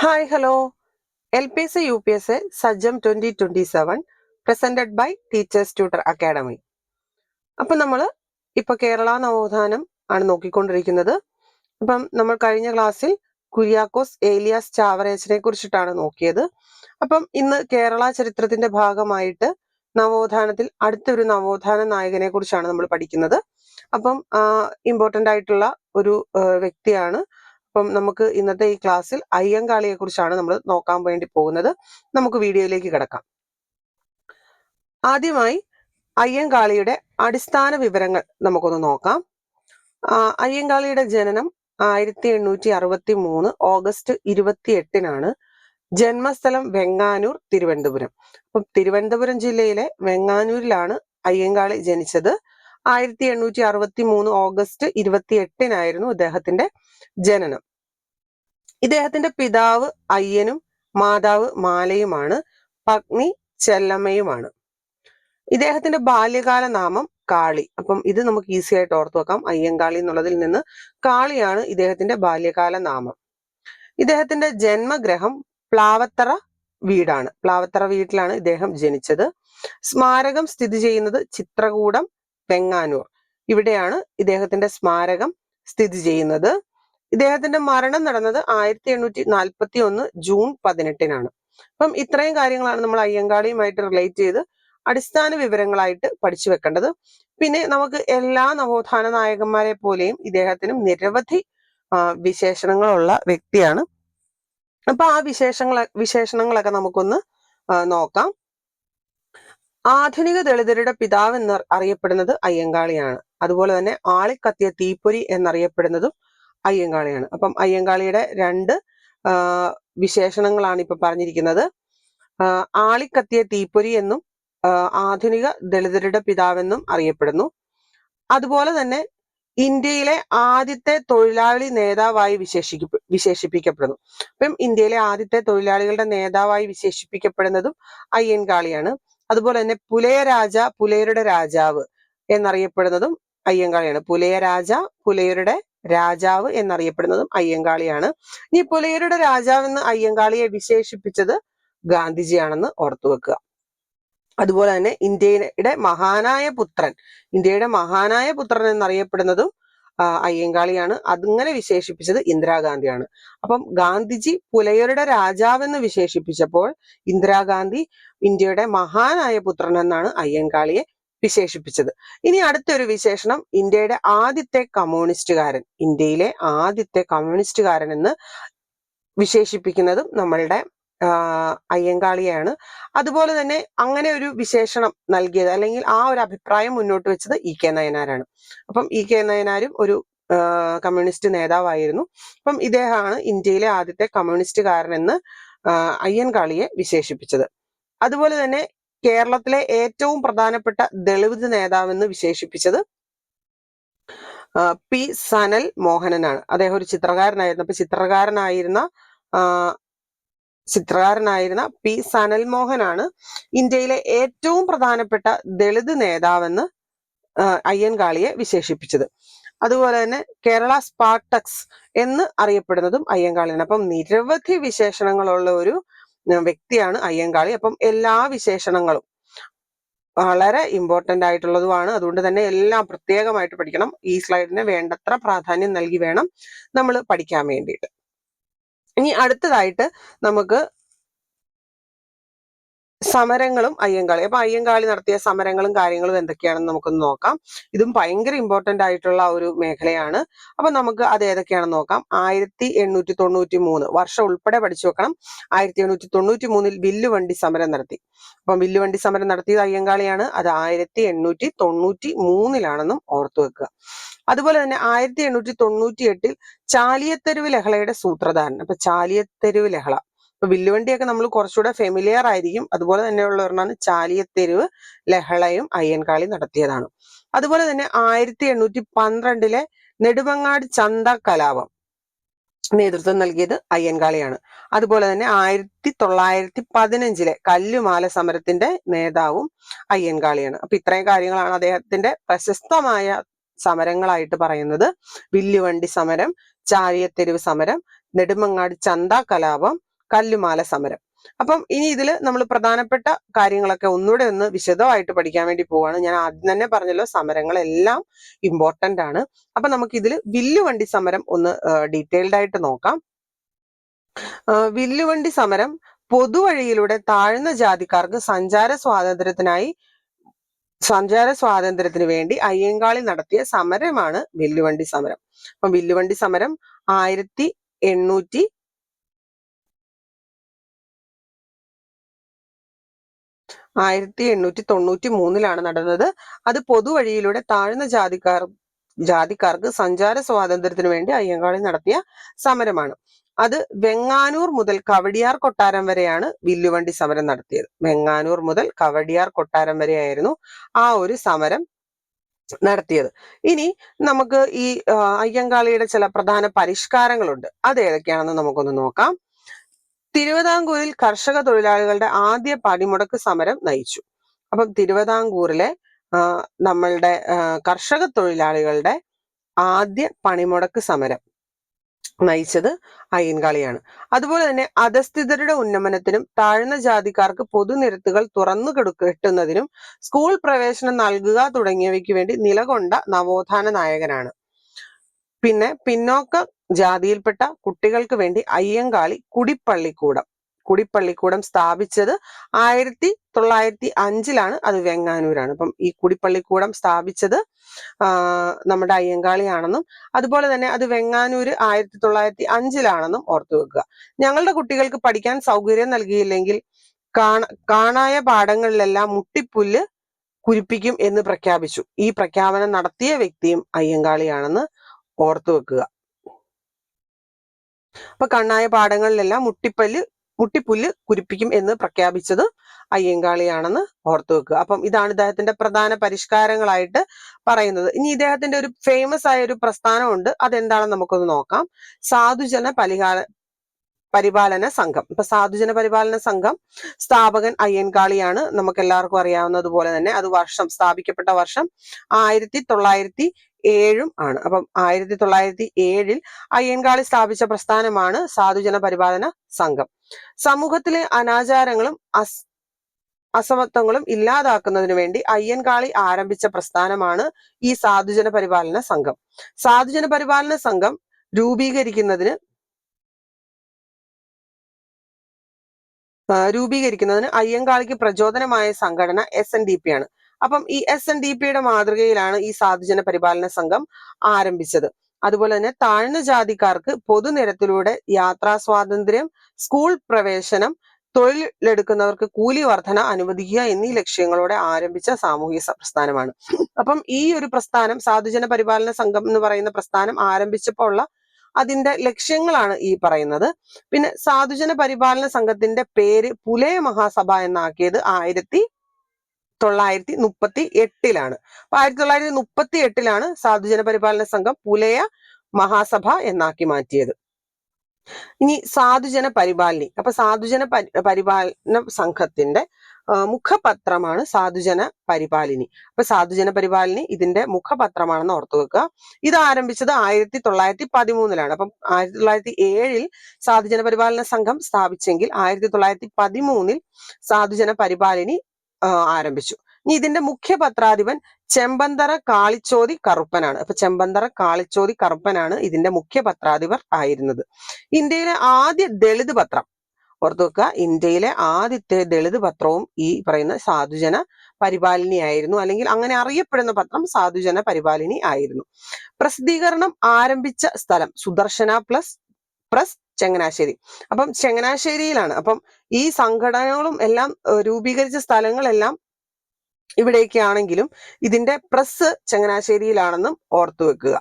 Hi hello L P S U P S സജ്ജം twenty twenty seven presented by teachers tutor academy അപ്പൊ നമ്മൾ ഇപ്പൊ കേരള നവോത്ഥാനം ആണ് നോക്കിക്കൊണ്ടിരിക്കുന്നത്. അപ്പം നമ്മൾ കഴിഞ്ഞ ക്ലാസ്സിൽ കുര്യാക്കോസ് ഏലിയാസ് ചാവറേച്ചിനെ കുറിച്ചിട്ടാണ് നോക്കിയത്. അപ്പം ഇന്ന് കേരള ചരിത്രത്തിന്റെ ഭാഗമായിട്ട് നവോത്ഥാനത്തിൽ അടുത്തൊരു നവോത്ഥാന നായകനെ കുറിച്ചാണ് നമ്മൾ പഠിക്കുന്നത്. അപ്പം ഇമ്പോർട്ടന്റ് ആയിട്ടുള്ള ഒരു വ്യക്തിയാണ് അപ്പം നമുക്ക് ഇന്നത്തെ ഈ ക്ലാസ്സിൽ അയ്യങ്കാളിയെ കുറിച്ചാണ് നമ്മൾ നോക്കാൻ വേണ്ടി പോകുന്നത്. നമുക്ക് വീഡിയോയിലേക്ക് കിടക്കാം. ആദ്യമായി അയ്യങ്കാളിയുടെ അടിസ്ഥാന വിവരങ്ങൾ നമുക്കൊന്ന് നോക്കാം. അയ്യങ്കാളിയുടെ ജനനം ആയിരത്തി എണ്ണൂറ്റി അറുപത്തി മൂന്ന് ഓഗസ്റ്റ് ഇരുപത്തി എട്ടിനാണ് ജന്മസ്ഥലം വെങ്ങാനൂർ തിരുവനന്തപുരം. അപ്പം തിരുവനന്തപുരം ജില്ലയിലെ വെങ്ങാനൂരിലാണ് അയ്യങ്കാളി ജനിച്ചത്. ആയിരത്തി എണ്ണൂറ്റി അറുപത്തി മൂന്ന് ഓഗസ്റ്റ് ഇരുപത്തി എട്ടിനായിരുന്നു ഇദ്ദേഹത്തിന്റെ ജനനം. ഇദ്ദേഹത്തിന്റെ പിതാവ് അയ്യനും മാതാവ് മാലയുമാണ് പത്നി ചെല്ലമ്മയുമാണ്. ഇദ്ദേഹത്തിന്റെ ബാല്യകാല നാമം കാളി. അപ്പം ഇത് നമുക്ക് ഈസി ആയിട്ട് ഓർത്തു വെക്കാം. അയ്യങ്കാളി എന്നുള്ളതിൽ നിന്ന് കാളിയാണ് ഇദ്ദേഹത്തിന്റെ ബാല്യകാല നാമം. ഇദ്ദേഹത്തിന്റെ ജന്മഗ്രഹം പ്ലാവത്തറ വീടാണ്. പ്ലാവത്തറ വീട്ടിലാണ് ഇദ്ദേഹം ജനിച്ചത്. സ്മാരകം സ്ഥിതി ചെയ്യുന്നത് ചിത്രകൂടം വെങ്ങാനൂർ ഇവിടെയാണ് ഇദ്ദേഹത്തിന്റെ സ്മാരകം സ്ഥിതി ചെയ്യുന്നത്. ഇദ്ദേഹത്തിന്റെ മരണം നടന്നത് ആയിരത്തി എണ്ണൂറ്റി നാൽപ്പത്തി ഒന്ന് ജൂൺ പതിനെട്ടിനാണ്. അപ്പം ഇത്രയും കാര്യങ്ങളാണ് നമ്മൾ അയ്യങ്കാളിയുമായിട്ട് റിലേറ്റ് ചെയ്ത് അടിസ്ഥാന വിവരങ്ങളായിട്ട് പഠിച്ചു വെക്കേണ്ടത്. പിന്നെ നമുക്ക് എല്ലാ നവോത്ഥാന നായകന്മാരെ പോലെയും ഇദ്ദേഹത്തിനും നിരവധി വിശേഷണങ്ങളുള്ള വ്യക്തിയാണ്. അപ്പൊ ആ വിശേഷങ്ങൾ വിശേഷണങ്ങളൊക്കെ നമുക്കൊന്ന് നോക്കാം. ആധുനിക ദളിതരുടെ പിതാവ് എന്ന് അറിയപ്പെടുന്നത് അയ്യങ്കാളിയാണ്. അതുപോലെ തന്നെ ആളിക്കത്തിയ തീപ്പൊരി എന്നറിയപ്പെടുന്നതും അയ്യങ്കാളിയാണ്. അപ്പം അയ്യങ്കാളിയുടെ രണ്ട് വിശേഷണങ്ങളാണ് ഇപ്പൊ പറഞ്ഞിരിക്കുന്നത്. ആളിക്കത്തിയ തീപ്പൊരി എന്നും ആധുനിക ദളിതരുടെ പിതാവെന്നും അറിയപ്പെടുന്നു. അതുപോലെ തന്നെ ഇന്ത്യയിലെ ആദ്യത്തെ തൊഴിലാളി നേതാവായി വിശേഷിക്ക വിശേഷിപ്പിക്കപ്പെടുന്നു. അപ്പം ഇന്ത്യയിലെ ആദ്യത്തെ തൊഴിലാളികളുടെ നേതാവായി വിശേഷിപ്പിക്കപ്പെടുന്നതും അയ്യൻകാളിയാണ് അതുപോലെ തന്നെ പുലയരാജ പുലയരുടെ രാജാവ് എന്നറിയപ്പെടുന്നതും അയ്യങ്കാളിയാണ്. പുലയരാജ പുലയരുടെ രാജാവ് എന്നറിയപ്പെടുന്നതും അയ്യങ്കാളിയാണ്. ഇനി പുലയരുടെ രാജാവ് എന്ന് അയ്യങ്കാളിയെ വിശേഷിപ്പിച്ചത് ഗാന്ധിജിയാണെന്ന് ഓർത്തു വെക്കുക. അതുപോലെ തന്നെ ഇന്ത്യയുടെ മഹാനായ പുത്രൻ ഇന്ത്യയുടെ മഹാനായ പുത്രൻ എന്നറിയപ്പെടുന്നതും അയ്യങ്കാളിയാണ്. അതിങ്ങനെ വിശേഷിപ്പിച്ചത് ഇന്ദിരാഗാന്ധിയാണ്. അപ്പം ഗാന്ധിജി പുലയരുടെ രാജാവെന്ന് വിശേഷിപ്പിച്ചപ്പോൾ ഇന്ദിരാഗാന്ധി ഇന്ത്യയുടെ മഹാനായ പുത്രൻ എന്നാണ് അയ്യങ്കാളിയെ വിശേഷിപ്പിച്ചത്. ഇനി അടുത്തൊരു വിശേഷണം. ഇന്ത്യയുടെ ആദ്യത്തെ കമ്മ്യൂണിസ്റ്റുകാരൻ ഇന്ത്യയിലെ ആദ്യത്തെ കമ്മ്യൂണിസ്റ്റുകാരൻ എന്ന് വിശേഷിപ്പിക്കുന്നതും നമ്മളുടെ അയ്യങ്കാളിയാണ് അതുപോലെ തന്നെ അങ്ങനെ ഒരു വിശേഷണം നൽകിയത് അല്ലെങ്കിൽ ആ ഒരു അഭിപ്രായം മുന്നോട്ട് വെച്ചത് ഇ കെ നയനാരാണ്. അപ്പം ഇ കെ നയനാരും ഒരു കമ്മ്യൂണിസ്റ്റ് നേതാവായിരുന്നു. അപ്പം ഇദ്ദേഹമാണ് ഇന്ത്യയിലെ ആദ്യത്തെ കമ്മ്യൂണിസ്റ്റുകാരൻ എന്ന് അയ്യൻകാളിയെ വിശേഷിപ്പിച്ചത്. അതുപോലെ തന്നെ കേരളത്തിലെ ഏറ്റവും പ്രധാനപ്പെട്ട ദളിത് നേതാവെന്ന് വിശേഷിപ്പിച്ചത് പി സനൽ മോഹനനാണ്. അദ്ദേഹം ഒരു ചിത്രകാരനായിരുന്നു. അപ്പൊ ചിത്രകാരനായിരുന്ന ചിത്രകാരനായിരുന്ന പി സനൽ മോഹനാണ് ഇന്ത്യയിലെ ഏറ്റവും പ്രധാനപ്പെട്ട ദളിത് നേതാവെന്ന് അയ്യൻകാളിയെ വിശേഷിപ്പിച്ചത്. അതുപോലെ തന്നെ കേരള സ്പാർട്ടക്സ് എന്ന് അറിയപ്പെടുന്നതും അയ്യങ്കാളിയാണ്. അപ്പം നിരവധി വിശേഷണങ്ങളുള്ള ഒരു വ്യക്തിയാണ് അയ്യങ്കാളി. അപ്പം എല്ലാ വിശേഷണങ്ങളും വളരെ ഇമ്പോർട്ടന്റ് ആയിട്ടുള്ളതുമാണ്. അതുകൊണ്ട് തന്നെ എല്ലാം പ്രത്യേകമായിട്ട് പഠിക്കണം. ഈ സ്ലൈഡിന് വേണ്ടത്ര പ്രാധാന്യം നൽകി വേണം നമ്മൾ പഠിക്കാൻ വേണ്ടിയിട്ട്. ഇനി അടുത്തതായിട്ട് നമുക്ക് സമരങ്ങളും അയ്യങ്കാളി. അപ്പൊ അയ്യങ്കാളി നടത്തിയ സമരങ്ങളും കാര്യങ്ങളും എന്തൊക്കെയാണെന്ന് നമുക്കൊന്ന് നോക്കാം. ഇതും ഭയങ്കര ഇമ്പോർട്ടന്റ് ആയിട്ടുള്ള ഒരു മേഖലയാണ്. അപ്പൊ നമുക്ക് അത് ഏതൊക്കെയാണെന്ന് നോക്കാം. ആയിരത്തി എണ്ണൂറ്റി തൊണ്ണൂറ്റി മൂന്ന് വർഷം ഉൾപ്പെടെ പഠിച്ചു വെക്കണം. ആയിരത്തി എണ്ണൂറ്റി തൊണ്ണൂറ്റി മൂന്നിൽ വില്ലുവണ്ടി സമരം നടത്തി. അപ്പം വില്ലുവണ്ടി സമരം നടത്തിയത് അയ്യങ്കാളിയാണ്. അത് ആയിരത്തി എണ്ണൂറ്റി തൊണ്ണൂറ്റി മൂന്നിലാണെന്നും ഓർത്തു വെക്കുക. അതുപോലെ തന്നെ ആയിരത്തി എണ്ണൂറ്റി തൊണ്ണൂറ്റി എട്ടിൽ ചാലിയത്തെരുവ് ലഹളയുടെ സൂത്രധാരൻ. അപ്പൊ ചാലിയത്തെരുവ് ലഹള. ഇപ്പൊ വില്ലുവണ്ടിയൊക്കെ നമ്മൾ കുറച്ചുകൂടെ ഫെമിലിയർ ആയിരിക്കും. അതുപോലെ തന്നെയുള്ള ഒരെണ്ണമാണ് ചാലിയത്തെരുവ് ലഹളയും അയ്യൻകാളി നടത്തിയതാണ്. അതുപോലെ തന്നെ ആയിരത്തി എണ്ണൂറ്റി പന്ത്രണ്ടിലെ നെടുമങ്ങാട് ചന്ത കലാപം നേതൃത്വം നൽകിയത് അയ്യൻകാളിയാണ്. അതുപോലെ തന്നെ ആയിരത്തി തൊള്ളായിരത്തി പതിനഞ്ചിലെ കല്ലുമാല സമരത്തിന്റെ നേതാവും അയ്യൻകാളിയാണ്. അപ്പൊ ഇത്രയും കാര്യങ്ങളാണ് അദ്ദേഹത്തിന്റെ പ്രശസ്തമായ സമരങ്ങളായിട്ട് പറയുന്നത്. വില്ലുവണ്ടി സമരം ചാരിയത്തെരുവ് സമരം നെടുമങ്ങാട് ചന്ത കലാപം കല്ലുമാല സമരം. അപ്പം ഇനി ഇതിൽ നമ്മൾ പ്രധാനപ്പെട്ട കാര്യങ്ങളൊക്കെ ഒന്നുകൂടെ ഒന്ന് വിശദമായിട്ട് പഠിക്കാൻ വേണ്ടി പോവാണ്. ഞാൻ ആദ്യം തന്നെ പറഞ്ഞല്ലോ സമരങ്ങളെല്ലാം ഇമ്പോർട്ടന്റ് ആണ്. അപ്പൊ നമുക്ക് ഇതിൽ വില്ലുവണ്ടി സമരം ഒന്ന് ഡീറ്റെയിൽഡ് ആയിട്ട് നോക്കാം. വില്ലുവണ്ടി സമരം പൊതുവഴിയിലൂടെ താഴ്ന്ന ജാതിക്കാർക്ക് സഞ്ചാര സ്വാതന്ത്ര്യത്തിനായി സഞ്ചാര സ്വാതന്ത്ര്യത്തിന് വേണ്ടി അയ്യങ്കാളി നടത്തിയ സമരമാണ് വില്ലുവണ്ടി സമരം. അപ്പം വില്ലുവണ്ടി സമരം ആയിരത്തി എണ്ണൂറ്റി ആയിരത്തി എണ്ണൂറ്റി തൊണ്ണൂറ്റി മൂന്നിലാണ് നടന്നത്. അത് പൊതുവഴിയിലൂടെ താഴ്ന്ന ജാതിക്കാർ ജാതിക്കാർക്ക് സഞ്ചാര സ്വാതന്ത്ര്യത്തിനു വേണ്ടി അയ്യങ്കാളി നടത്തിയ സമരമാണ്. അത് വെങ്ങാനൂർ മുതൽ കവടിയാർ കൊട്ടാരം വരെയാണ് വില്ലുവണ്ടി സമരം നടത്തിയത്. വെങ്ങാനൂർ മുതൽ കവടിയാർ കൊട്ടാരം വരെയായിരുന്നു ആ ഒരു സമരം നടത്തിയത്. ഇനി നമുക്ക് ഈ അയ്യങ്കാളിയുടെ ചില പ്രധാന പരിഷ്കാരങ്ങളുണ്ട്. അത് ഏതൊക്കെയാണെന്ന് നമുക്കൊന്ന് നോക്കാം. തിരുവിതാംകൂറിൽ കർഷക തൊഴിലാളികളുടെ ആദ്യ പണിമുടക്ക് സമരം നയിച്ചു. അപ്പം തിരുവിതാംകൂറിലെ നമ്മളുടെ കർഷക തൊഴിലാളികളുടെ ആദ്യ പണിമുടക്ക് സമരം നയിച്ചത് അയ്യൻകാളിയാണ് അതുപോലെ തന്നെ അധസ്ഥിതരുടെ ഉന്നമനത്തിനും താഴ്ന്ന ജാതിക്കാർക്ക് പൊതുനിരത്തുകൾ തുറന്നു കെടു- കെട്ടുന്നതിനും സ്കൂൾ പ്രവേശനം നൽകുക തുടങ്ങിയവയ്ക്ക് വേണ്ടി നിലകൊണ്ട നവോത്ഥാന നായകനാണ്. പിന്നെ പിന്നോക്ക ജാതിയിൽപ്പെട്ട കുട്ടികൾക്ക് വേണ്ടി അയ്യങ്കാളി കുടിപ്പള്ളിക്കൂടം. കുടിപ്പള്ളിക്കൂടം സ്ഥാപിച്ചത് ആയിരത്തി തൊള്ളായിരത്തി അഞ്ചിലാണ്. അത് വെങ്ങാനൂരാണ്. അപ്പം ഈ കുടിപ്പള്ളിക്കൂടം സ്ഥാപിച്ചത് നമ്മുടെ അയ്യങ്കാളിയാണെന്നും അതുപോലെ തന്നെ അത് വെങ്ങാനൂര് ആയിരത്തി തൊള്ളായിരത്തി അഞ്ചിലാണെന്നും ഓർത്തു വെക്കുക. ഞങ്ങളുടെ കുട്ടികൾക്ക് പഠിക്കാൻ സൗകര്യം നൽകിയില്ലെങ്കിൽ കാണ കാണായ പാഠങ്ങളിലെല്ലാം മുട്ടിപ്പുല്ല് കുരിപ്പിക്കും എന്ന് പ്രഖ്യാപിച്ചു. ഈ പ്രഖ്യാപനം നടത്തിയ വ്യക്തിയും അയ്യങ്കാളിയാണെന്ന് ഓർത്തു വെക്കുക. അപ്പൊ കണ്ണായ പാഠങ്ങളിലെല്ലാം മുട്ടിപ്പല്ല് മുട്ടിപ്പുല്ല് കുരിപ്പിക്കും എന്ന് പ്രഖ്യാപിച്ചത് അയ്യങ്കാളിയാണെന്ന് ഓർത്തു വെക്കുക. അപ്പം ഇതാണ് ഇദ്ദേഹത്തിന്റെ പ്രധാന പരിഷ്കാരങ്ങളായിട്ട് പറയുന്നത്. ഇനി ഇദ്ദേഹത്തിന്റെ ഒരു ഫേമസ് ആയ ഒരു പ്രസ്ഥാനമുണ്ട്. അതെന്താണെന്ന് നമുക്കൊന്ന് നോക്കാം. സാധുജന പരിഹാര പരിപാലന സംഘം. ഇപ്പൊ സാധുജന പരിപാലന സംഘം സ്ഥാപകൻ അയ്യൻകാളിയാണ് നമുക്ക് എല്ലാവർക്കും അറിയാവുന്നത് പോലെ തന്നെ അത് വർഷം സ്ഥാപിക്കപ്പെട്ട വർഷം ആയിരത്തി തൊള്ളായിരത്തി ഏഴും ആണ്. അപ്പം ആയിരത്തി തൊള്ളായിരത്തി ഏഴിൽ അയ്യൻകാളി സ്ഥാപിച്ച പ്രസ്ഥാനമാണ് സാധുജന പരിപാലന സംഘം. സമൂഹത്തിലെ അനാചാരങ്ങളും അസ് അസമത്വങ്ങളും ഇല്ലാതാക്കുന്നതിന് വേണ്ടി അയ്യൻകാളി ആരംഭിച്ച പ്രസ്ഥാനമാണ് ഈ സാധുജന പരിപാലന സംഘം. സാധുജന പരിപാലന സംഘം രൂപീകരിക്കുന്നതിന് രൂപീകരിക്കുന്നതിന് അയ്യങ്കാളിക്ക് പ്രചോദനമായ സംഘടന എസ് എൻ ഡി പി ആണ്. അപ്പം ഈ എസ് എൻ ഡി പിയുടെ മാതൃകയിലാണ് ഈ സാധുജന പരിപാലന സംഘം ആരംഭിച്ചത്. അതുപോലെ തന്നെ താഴ്ന്ന ജാതിക്കാർക്ക് പൊതുനിരത്തിലൂടെ യാത്രാ സ്വാതന്ത്ര്യം സ്കൂൾ പ്രവേശനം തൊഴിലെടുക്കുന്നവർക്ക് കൂലി വർധന അനുവദിക്കുക എന്നീ ലക്ഷ്യങ്ങളോടെ ആരംഭിച്ച സാമൂഹിക പ്രസ്ഥാനമാണ് അപ്പം ഈ ഒരു പ്രസ്ഥാനം സാധുജന പരിപാലന സംഘം എന്ന് പറയുന്ന പ്രസ്ഥാനം ആരംഭിച്ചപ്പോൾ ഉള്ള അതിന്റെ ലക്ഷ്യങ്ങളാണ് ഈ പറയുന്നത്. പിന്നെ സാധുജന പരിപാലന സംഘത്തിന്റെ പേര് പുലയ മഹാസഭ എന്നാക്കിയത് ആയിരത്തി തൊള്ളായിരത്തി മുപ്പത്തി എട്ടിലാണ് അപ്പൊ ആയിരത്തി തൊള്ളായിരത്തി മുപ്പത്തി എട്ടിലാണ് സാധുജന പരിപാലന സംഘം പുലയ മഹാസഭ എന്നാക്കി മാറ്റിയത്. ഇനി സാധുജന പരിപാലനി അപ്പൊ സാധുജന പരി- പരിപാലന സംഘത്തിന്റെ മുഖപത്രമാണ് സാധുജന പരിപാലിനി അപ്പൊ സാധുജന പരിപാലിനി ഇതിന്റെ മുഖപത്രമാണെന്ന് ഓർത്തു വെക്കുക. ഇത് ആരംഭിച്ചത് ആയിരത്തി തൊള്ളായിരത്തി പതിമൂന്നിലാണ് അപ്പം ആയിരത്തി തൊള്ളായിരത്തി ഏഴിൽ സാധുജന പരിപാലന സംഘം സ്ഥാപിച്ചെങ്കിൽ ആയിരത്തി തൊള്ളായിരത്തി പതിമൂന്നിൽ സാധുജന പരിപാലിനി ആരംഭിച്ചു. ഇനി ഇതിന്റെ മുഖ്യ പത്രാധിപൻ ചെമ്പന്തറ കാളിച്ചോതി കറുപ്പനാണ്. അപ്പൊ ചെമ്പന്തറ കാളിച്ചോതി കറുപ്പനാണ് ഇതിന്റെ മുഖ്യ പത്രാധിപർ ആയിരുന്നത്. ഇന്ത്യയിലെ ആദ്യ ദളിത് പത്രം. ഓർത്തു വെക്കുക ഇന്ത്യയിലെ ആദ്യത്തെ ദളിത് പത്രവും ഈ പറയുന്ന സാധുജന പരിപാലിനി ആയിരുന്നു. അല്ലെങ്കിൽ അങ്ങനെ അറിയപ്പെടുന്ന പത്രം സാധുജന പരിപാലിനി ആയിരുന്നു. പ്രസിദ്ധീകരണം ആരംഭിച്ച സ്ഥലം സുദർശന പ്ലസ് പ്രസ് ചങ്ങനാശ്ശേരി. അപ്പം ചങ്ങനാശ്ശേരിയിലാണ്. അപ്പം ഈ സംഘടനകളും എല്ലാം രൂപീകരിച്ച സ്ഥലങ്ങളെല്ലാം ഇവിടേക്കാണെങ്കിലും ഇതിന്റെ പ്രസ് ചങ്ങനാശ്ശേരിയിലാണെന്നും ഓർത്തു വെക്കുക.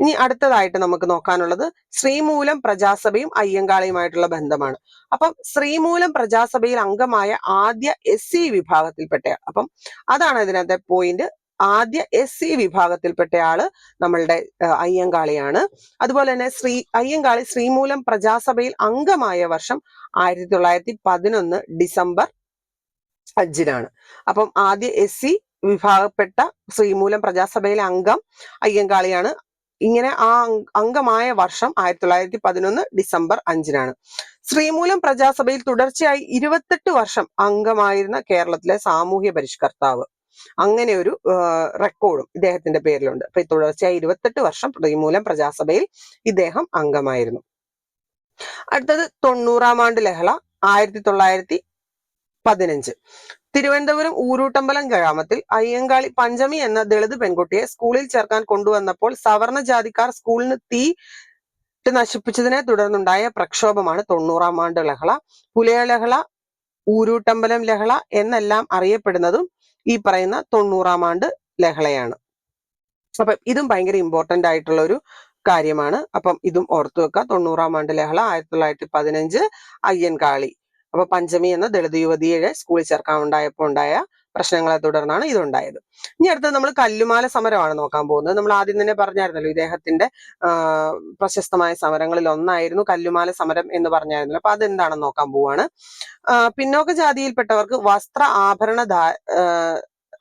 ഇനി അടുത്തതായിട്ട് നമുക്ക് നോക്കാനുള്ളത് ശ്രീമൂലം പ്രജാസഭയും അയ്യങ്കാളിയുമായിട്ടുള്ള ബന്ധമാണ്. അപ്പം ശ്രീമൂലം പ്രജാസഭയിൽ അംഗമായ ആദ്യ എസ് സി വിഭാഗത്തിൽപ്പെട്ടയാൾ. അപ്പം അതാണ് ഇതിനകത്തെ പോയിന്റ് ആദ്യ എസ് സി വിഭാഗത്തിൽപ്പെട്ടയാൾ നമ്മളുടെ അയ്യങ്കാളിയാണ്. അതുപോലെ തന്നെ ശ്രീ അയ്യങ്കാളി ശ്രീമൂലം പ്രജാസഭയിൽ അംഗമായ വർഷം ആയിരത്തി തൊള്ളായിരത്തി പതിനൊന്ന് ഡിസംബർ അഞ്ചിനാണ്. അപ്പം ആദ്യ എസ് സി വിഭാഗപ്പെട്ട ശ്രീമൂലം പ്രജാസഭയിലെ അംഗം അയ്യങ്കാളിയാണ്. ഇങ്ങനെ ആ അംഗമായ വർഷം ആയിരത്തി തൊള്ളായിരത്തി പതിനൊന്ന് ഡിസംബർ അഞ്ചിനാണ്. ശ്രീമൂലം പ്രജാസഭയിൽ തുടർച്ചയായി ഇരുപത്തെട്ട് വർഷം അംഗമായിരുന്ന കേരളത്തിലെ സാമൂഹ്യ പരിഷ്കർത്താവ്. അങ്ങനെ ഒരു റെക്കോർഡും ഇദ്ദേഹത്തിന്റെ പേരിലുണ്ട്. അപ്പൊ തുടർച്ചയായി ഇരുപത്തെട്ട് വർഷം പ്രതിമൂലം പ്രജാസഭയിൽ ഇദ്ദേഹം അംഗമായിരുന്നു. അടുത്തത് തൊണ്ണൂറാം ആണ്ട് ലഹള ആയിരത്തി തൊള്ളായിരത്തി പതിനഞ്ച് തിരുവനന്തപുരം ഊരൂട്ടമ്പലം ഗ്രാമത്തിൽ അയ്യങ്കാളി പഞ്ചമി എന്ന ദളിത് പെൺകുട്ടിയെ സ്കൂളിൽ ചേർക്കാൻ കൊണ്ടുവന്നപ്പോൾ സവർണ ജാതിക്കാർ സ്കൂളിന് തീ ഇട്ട് നശിപ്പിച്ചതിനെ തുടർന്നുണ്ടായ പ്രക്ഷോഭമാണ് തൊണ്ണൂറാം ആണ്ട് ലഹള. പുലയ ലഹള ഊരൂട്ടമ്പലം ലഹള എന്നെല്ലാം അറിയപ്പെടുന്നതും ഈ പറയുന്ന തൊണ്ണൂറാം ആണ്ട് ലഹളയാണ്. അപ്പൊ ഇതും ഭയങ്കര ഇമ്പോർട്ടന്റ് ആയിട്ടുള്ള ഒരു കാര്യമാണ്. അപ്പം ഇതും ഓർത്തു വെക്കുക തൊണ്ണൂറാം ആണ്ട് ലഹള ആയിരത്തി തൊള്ളായിരത്തി പതിനഞ്ച് അയ്യൻകാളി. അപ്പൊ പഞ്ചമി എന്ന ദളിത് യുവതിയെ സ്കൂളിൽ ചേർക്കാൻ ഉണ്ടായപ്പോൾ ഉണ്ടായ പ്രശ്നങ്ങളെ തുടർന്നാണ് ഇതുണ്ടായത്. ഇനി അടുത്തത് നമ്മൾ കല്ലുമാല സമരമാണ് നോക്കാൻ പോകുന്നത്. നമ്മൾ ആദ്യം തന്നെ പറഞ്ഞായിരുന്നല്ലോ ഇദ്ദേഹത്തിന്റെ പ്രശസ്തമായ സമരങ്ങളിൽ ഒന്നായിരുന്നു കല്ലുമാല സമരം എന്ന് പറഞ്ഞായിരുന്നല്ലോ. അപ്പൊ അതെന്താണെന്ന് നോക്കാൻ പോവാണ്. പിന്നോക്ക ജാതിയിൽപ്പെട്ടവർക്ക് വസ്ത്ര ആഭരണ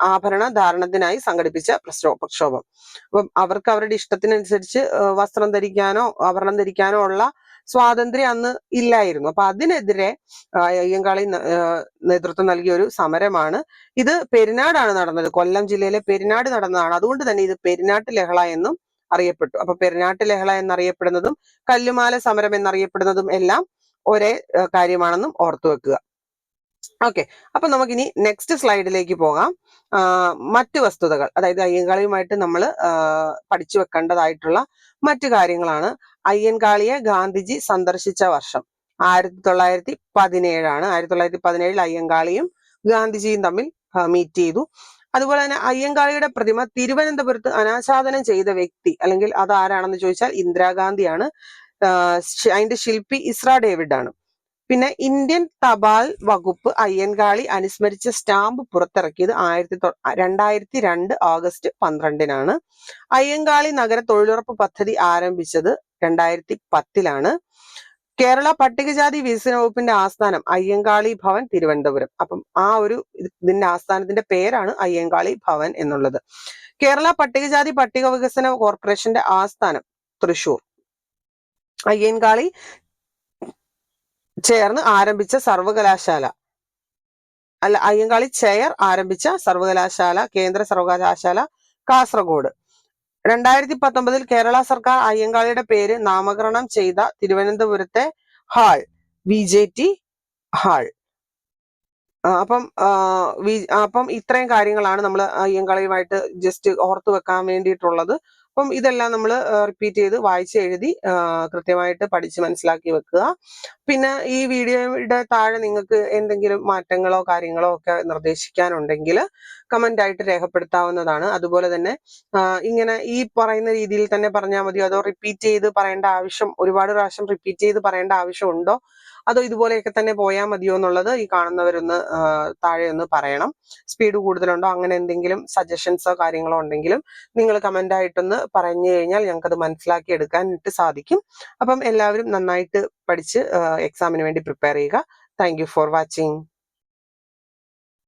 ആഭരണ ധാരണത്തിനായി സംഘടിപ്പിച്ച പ്രക്ഷോ- പ്രക്ഷോഭം. അപ്പം അവർക്ക് അവരുടെ ഇഷ്ടത്തിനനുസരിച്ച് വസ്ത്രം ധരിക്കാനോ ആഭരണം ധരിക്കാനോ ഉള്ള സ്വാതന്ത്ര്യം അന്ന് ഇല്ലായിരുന്നു. അപ്പൊ അതിനെതിരെ അയ്യങ്കാളി നേതൃത്വം നൽകിയ ഒരു സമരമാണ്. ഇത് പെരിനാടാണ് നടന്നത്. കൊല്ലം ജില്ലയിലെ പെരിനാട് നടന്നതാണ്. അതുകൊണ്ട് തന്നെ ഇത് പെരിനാട്ട് ലഹള എന്നും അറിയപ്പെട്ടു. അപ്പൊ പെരിനാട്ട് ലഹള എന്നറിയപ്പെടുന്നതും കല്ലുമാല സമരം എന്നറിയപ്പെടുന്നതും എല്ലാം ഒരേ കാര്യമാണെന്നും ഓർത്തു വെക്കുക. ഓക്കെ അപ്പൊ നമുക്കിനി നെക്സ്റ്റ് സ്ലൈഡിലേക്ക് പോകാം. മറ്റു വസ്തുതകൾ. അതായത് അയ്യങ്കാളിയുമായിട്ട് നമ്മൾ പഠിച്ചു വെക്കേണ്ടതായിട്ടുള്ള മറ്റു കാര്യങ്ങളാണ്. അയ്യൻകാളിയെ ഗാന്ധിജി സന്ദർശിച്ച വർഷം ആയിരത്തി തൊള്ളായിരത്തി പതിനേഴാണ് ആയിരത്തി തൊള്ളായിരത്തി പതിനേഴിൽ അയ്യങ്കാളിയും ഗാന്ധിജിയും തമ്മിൽ മീറ്റ് ചെയ്തു. അതുപോലെ തന്നെ അയ്യങ്കാളിയുടെ പ്രതിമ തിരുവനന്തപുരത്ത് അനാച്ഛാദനം ചെയ്ത വ്യക്തി അല്ലെങ്കിൽ അത് ആരാണെന്ന് ചോദിച്ചാൽ ഇന്ദിരാഗാന്ധിയാണ്. അതിന്റെ ശില്പി ഇസ്ര ഡേവിഡ് ആണ് പിന്നെ ഇന്ത്യൻ തപാൽ വകുപ്പ് അയ്യൻകാളി അനുസ്മരിച്ച സ്റ്റാമ്പ് പുറത്തിറക്കിയത് ആയിരത്തി രണ്ടായിരത്തി രണ്ട് ഓഗസ്റ്റ് പന്ത്രണ്ടിനാണ്. അയ്യങ്കാളി നഗര തൊഴിലുറപ്പ് പദ്ധതി ആരംഭിച്ചത് രണ്ടായിരത്തി പത്തിലാണ്. കേരള പട്ടികജാതി വികസന വകുപ്പിന്റെ ആസ്ഥാനം അയ്യങ്കാളി ഭവൻ തിരുവനന്തപുരം. അപ്പം ആ ഒരു ഇതിന്റെ ആസ്ഥാനത്തിന്റെ പേരാണ് അയ്യങ്കാളി ഭവൻ എന്നുള്ളത്. കേരള പട്ടികജാതി പട്ടിക വികസന കോർപ്പറേഷന്റെ ആസ്ഥാനം തൃശൂർ. അയ്യൻകാളി ചേർന്ന് ആരംഭിച്ച സർവകലാശാല അല്ല അയ്യങ്കാളി ചെയർ ആരംഭിച്ച സർവകലാശാല കേന്ദ്ര സർവകലാശാല കാസർഗോഡ്. രണ്ടായിരത്തി പത്തൊമ്പതിൽ കേരള സർക്കാർ അയ്യങ്കാളിയുടെ പേര് നാമകരണം ചെയ്ത തിരുവനന്തപുരത്തെ hall V J T hall അപ്പം അപ്പം ഇത്രയും കാര്യങ്ങളാണ് നമ്മൾ അയ്യങ്കാളിയുമായിട്ട് ജസ്റ്റ് ഓർത്തു വെക്കാൻ വേണ്ടിയിട്ടുള്ളത്. അപ്പം ഇതെല്ലാം നമ്മൾ റിപ്പീറ്റ് ചെയ്ത് വായിച്ച് എഴുതി കൃത്യമായിട്ട് പഠിച്ച് മനസ്സിലാക്കി വെക്കുക. പിന്നെ ഈ വീഡിയോയുടെ താഴെ നിങ്ങൾക്ക് എന്തെങ്കിലും മാറ്റങ്ങളോ കാര്യങ്ങളോ ഒക്കെ നിർദ്ദേശിക്കാനുണ്ടെങ്കിൽ കമന്റ് ആയിട്ട് രേഖപ്പെടുത്താവുന്നതാണ്. അതുപോലെ തന്നെ ഇങ്ങനെ ഈ പറയുന്ന രീതിയിൽ തന്നെ പറഞ്ഞാൽ മതിയോ? അതോ റിപ്പീറ്റ് ചെയ്ത് പറയേണ്ട ആവശ്യം ഒരുപാട് പ്രാവശ്യം റിപ്പീറ്റ് ചെയ്ത് പറയേണ്ട ആവശ്യമുണ്ടോ അതോ ഇതുപോലെയൊക്കെ തന്നെ പോയാൽ മതിയോ എന്നുള്ളത് ഈ കാണുന്നവരൊന്ന് താഴെ ഒന്ന് പറയണം. സ്പീഡ് കൂടുതലുണ്ടോ? അങ്ങനെ എന്തെങ്കിലും സജഷൻസോ കാര്യങ്ങളോ ഉണ്ടെങ്കിലും നിങ്ങൾ കമന്റ് ആയിട്ടൊന്ന് പറഞ്ഞു കഴിഞ്ഞാൽ ഞങ്ങൾക്കത് മനസ്സിലാക്കി എടുക്കാനായിട്ട് സാധിക്കും. അപ്പം എല്ലാവരും നന്നായിട്ട് പഠിച്ച് എക്സാമിന് വേണ്ടി പ്രിപ്പയർ ചെയ്യുക. Thank for watching